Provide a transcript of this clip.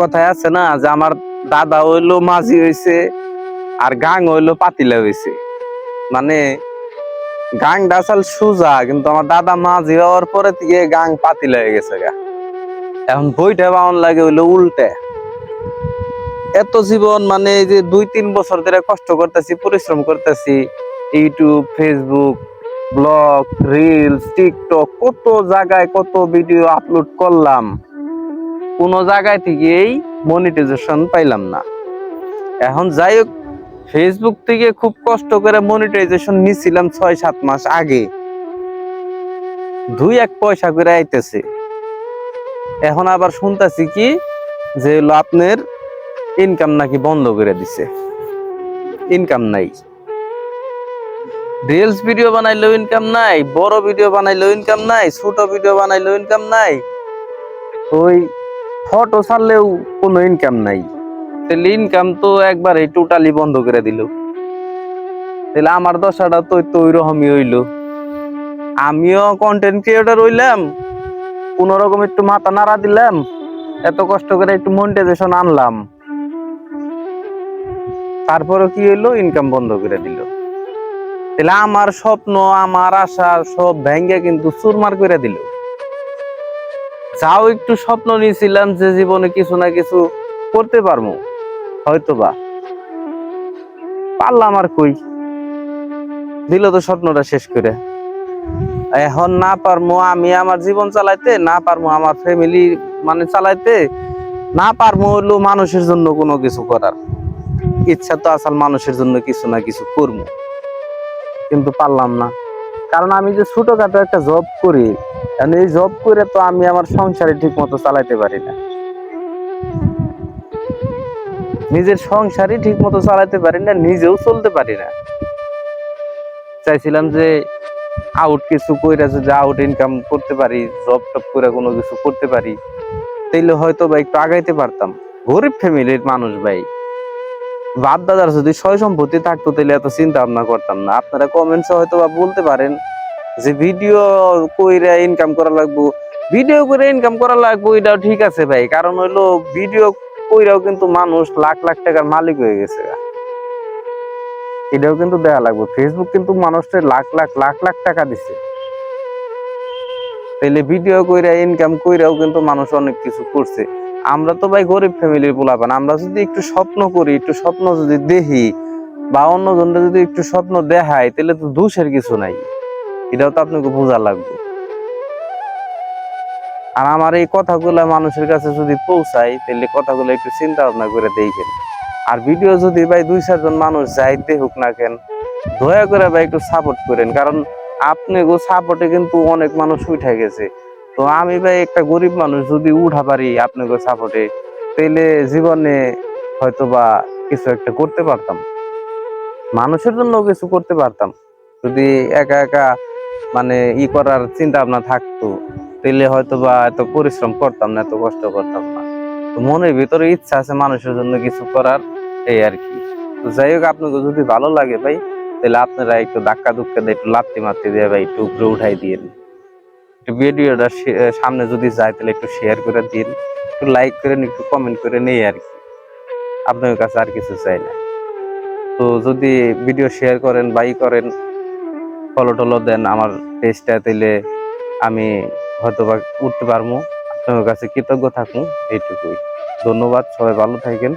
কথায় আছে না যে আমার দাদা হইল মাঝি হইছে আর গাং হইল পাতিলা হইছে। মানে গাং ডাসাল সুজা, কিন্তু আমার দাদা মাঝি হওয়ার পরে থেকে গাং পাতিলা হয়ে গেছে গা। এখন বইটা বাউন লাগে হইল উল্টে। এত জীবন মানে যে দুই তিন বছর ধরে কষ্ট করতেছি, পরিশ্রম করতেছি, YouTube, Facebook, blog, reels, TikTok, কত জায়গায় কত ভিডিও আপলোড করলাম। কোন জায়গায় থেকেই মনিটাইজেশন পাইলাম না। এখন যাই হোক ফেসবুক থেকে খুব কষ্ট করে মনিটাইজেশন নিছিলাম ছয় সাত মাস আগে। দুই এক পয়সা করে আইতেছে। এখন আবার শুনতেছি কি, যে হলো আপনার ইনকাম নাকি বন্ধ করে দিছে। ইনকাম নাই। রিলস ভিডিও বানাইলেও ইনকাম নাই, বড় ভিডিও বানাইলেও ইনকাম নাই, ছোট ভিডিও বানাইলেও ইনকাম নাই। ওই ফটো ছাড়লেও কোনো ইনকাম নাই। তাহলে ইনকাম তো একবারে টোটালি বন্ধ করে দিল। তাহলে আমার দশাটা তো তো ওই রকমই হইল। আমিও কন্টেন্ট ক্রিয়েটর হইলাম, কোন রকম একটু মাথা নাড়া দিলাম, এত কষ্ট করে একটু মনিটাইজেশন আনলাম। তারপরে কি হইল ইনকাম বন্ধ করে দিল। তাহলে আমার স্বপ্ন, আমার আশা সব ভেঙ্গে কিন্তু চুরমার করে দিল। যাও একটু স্বপ্ন নিয়েছিলাম যে জীবনে কিছু না কিছু করতে পারব। হয়তো বা পারলাম আর কই? দিল তো স্বপ্নটা শেষ করে। এখন না পারব আমি আমার জীবন চালাইতে, না পারব আমার ফ্যামিলি মানে চালাইতে, না পারব হইল মানুষের জন্য কোনো কিছু করার। ইচ্ছা তো আসল মানুষের জন্য কিছু না কিছু করব। কিন্তু পারলাম না। কারণ আমি যে ছোটখাটো একটা জব করি কারণ এই জব করে তো আমি আমার সংসারে ঠিক মতো চালাইতে পারি না। নিজের সংসারই ঠিক মতো চালাতে পারি না, নিজেও চলতে পারি না। চাইছিলাম যে আউট কিছু কইরা যদি আউট ইনকাম করতে পারি জব টপ করে কোনো কিছু করতে পারি, তাইলে হয়তো বা একটু আগাইতে পারতাম। গরিব ফ্যামিলির মানুষ ভাই। বাপ দাদার যদি সয় সম্পত্তি থাকতো, তাহলে এত চিন্তা ভাবনা করতাম না। আপনারা কমেন্টসে হয়তো বা বলতে পারেন যে ভিডিও কইরা ইনকাম করা লাগবো। ভিডিও করে ইনকাম করা লাগবো, এটাও ঠিক আছে ভাই। কারণ হইল ভিডিও কইরাও কিন্তু মানুষ লাখ লাখ টাকার মালিক হয়ে গেছে। এটাও কিন্তু দেয়া লাগবে। ফেসবুক কিন্তু মানুষের লাখ লাখ লাখ লাখ টাকা দিছে। তাইলে ভিডিও কইরা ইনকাম কইরাও কিন্তু মানুষ অনেক কিছু করছে। আমরা তো ভাই গরিব ফ্যামিলির পোলাপান। আমরা যদি একটু স্বপ্ন করি, একটু স্বপ্ন যদি দেখি, বা অন্য জনরা যদি একটু স্বপ্ন দেখায়, তাহলে তো দোষের কিছু নাই। এটাও তো আপনাকে বোঝা লাগবে। আর আমার এই কথাগুলো মানুষের কাছে যদি পৌঁছায়, তাহলে কথাগুলো একটু চিন্তা ভাবনা করে দেখেন আর ভিডিও যদি ভাই দুই চারজন মানুষ যাই হোক না কেন, দয়া করে ভাই একটু সাপোর্ট করেন। কারণ আপনি সাপোর্টে কিন্তু অনেক মানুষ উঠে গেছে। তো আমি ভাই একটা গরিব মানুষ, যদি উঠা পারি আপনাকে সাপোর্টে তাইলে জীবনে হয়তো বা কিছু একটা করতে পারতাম। মানুষের জন্য কিছু করতে পারতাম। যদি একা একা মানে ই করার চিন্তা ভাবনা থাকতো, তাইলে হয়তো বা এত পরিশ্রম করতাম না, এত কষ্ট করতাম না। তো মনের ভিতরে ইচ্ছা আছে মানুষের জন্য কিছু করার, এই আর কি। তো যাই হোক, আপনাকে যদি ভালো লাগে ভাই তাহলে আপনারা একটু ধাক্কা ধুক্কা দিয়ে, একটু লাত্তি মাত্তি দিয়ে ভাই, একটু উপরে উঠাই দিন একটু ভিডিওটা সামনে যদি যায়, তাহলে একটু শেয়ার করে দিন। একটু লাইক করেন একটু কমেন্ট করে নেই আর কি। আপনার কাছে আর কিছু চাই না। তো যদি ভিডিও শেয়ার করেন বাই করেন ফলো টলো দেন আমার পেজটা তাইলে আমি হয়তো বা উঠতে পারব। আপনার কাছে কৃতজ্ঞ থাকুন, এইটুকুই। ধন্যবাদ, সবাই ভালো থাকেন।